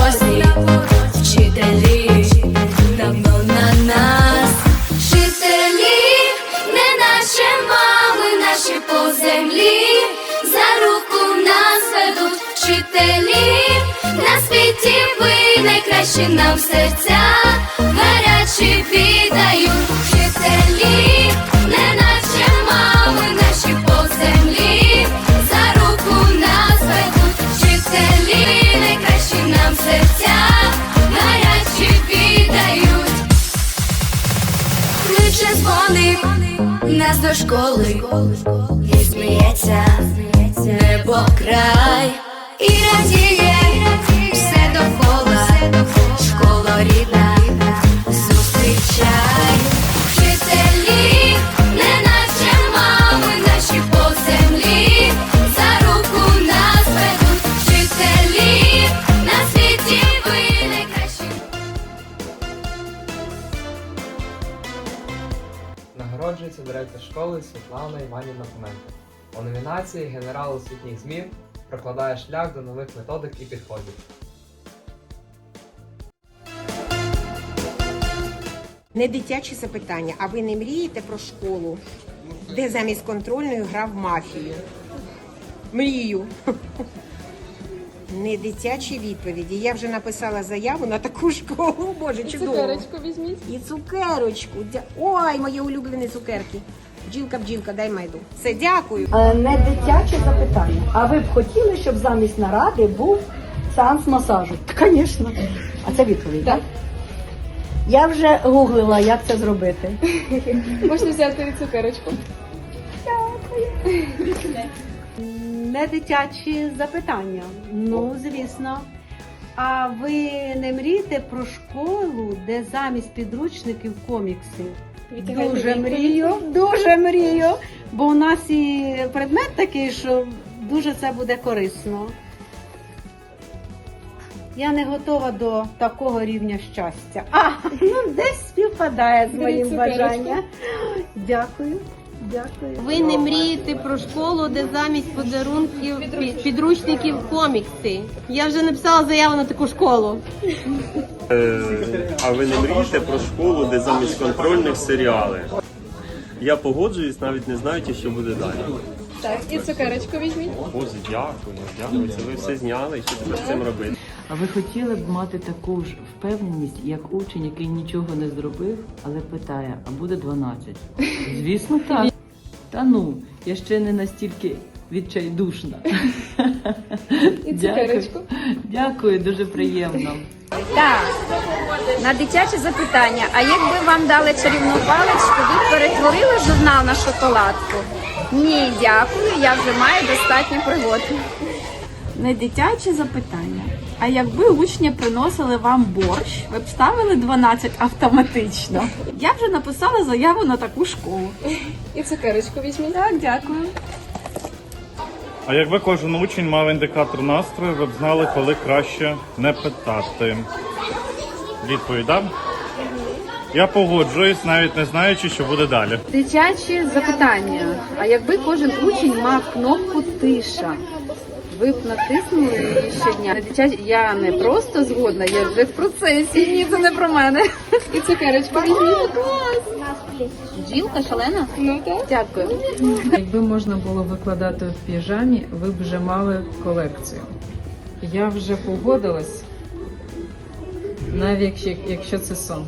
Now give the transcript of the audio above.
на порозі, вчителі давно на нас, вчителі, не наче мами наші по землі, за руку нас ведуть вчителі, на світі ви найкращі нам серця, гарячі віддають вчителі, дзвоник нас до школи, і сміється небо край, і радіє директор школи Світлана Іванівна Хоменко. У номінації Генерал освітніх змін прокладає шлях до нових методик і підходів. Не дитячі запитання, а ви не мрієте про школу, де замість контрольної грав мафію? Мрію. Не дитячі відповіді. Я вже написала заяву на таку школу. Боже, чудово. Цукерочку візьміть. І цукерочку. Ой, мої улюблені цукерки. Бджілка, бджілка, дай майду. Все, дякую. Е, Не дитяче запитання. А ви б хотіли, щоб замість наради був сеанс масажу? Звісно. А це відповідь, так? Я вже гуглила, як це зробити. Можна взяти цукерочку. Не дитячі запитання. Ну, звісно. А ви не мрієте про школу, де замість підручників комікси? Дуже мрію, дуже мрію. Бо у нас і предмет такий, що дуже це буде корисно. Я не готова до такого рівня щастя. А, ну десь співпадає з моїм бажанням. Дякую. Дякую. Ви не мрієте про школу, де замість подарунків підручників комікси. Я вже написала заяву на таку школу. Е, А ви не мрієте про школу, де замість контрольних серіали? Я погоджуюсь, навіть не знаючи, що буде далі. Так, і цукерочку візьміть. Боже, дякую, дякую. Це ви все зняли, і що тепер з цим робити? А ви хотіли б мати таку ж впевненість, як учень, який нічого не зробив, але питає, а буде 12? Звісно, так. Та ну, я ще не настільки відчайдушна. І Дякую. цукерочку. Дякую, дуже приємно. Так, на дитяче запитання. А якби вам дали чарівну паличку, ви перетворили журнал на шоколадку? Ні, дякую, я вже маю достатньо пригод. Не дитяче запитання. А якби учні приносили вам борщ, ви б ставили 12 автоматично. Я вже написала заяву на таку школу. І цукерочку візьміть. Так, дякую. А якби кожен учень мав індикатор настрою, ви б знали, коли краще не питати. Відповідь. Я погоджуюсь, навіть не знаючи, що буде далі. Дитячі запитання. А якби кожен учень мав кнопку тиша, ви б натиснули щодня. Не дитячі, я не просто згодна, я вже в процесі. Ні, це не про мене. І цукерочку візьміть. Бджілка шалена? Ну так. Дякую. Якби можна було викладати в піжамі, ви б вже мали колекцію. Я вже погодилась, навіть якщо, якщо це сон.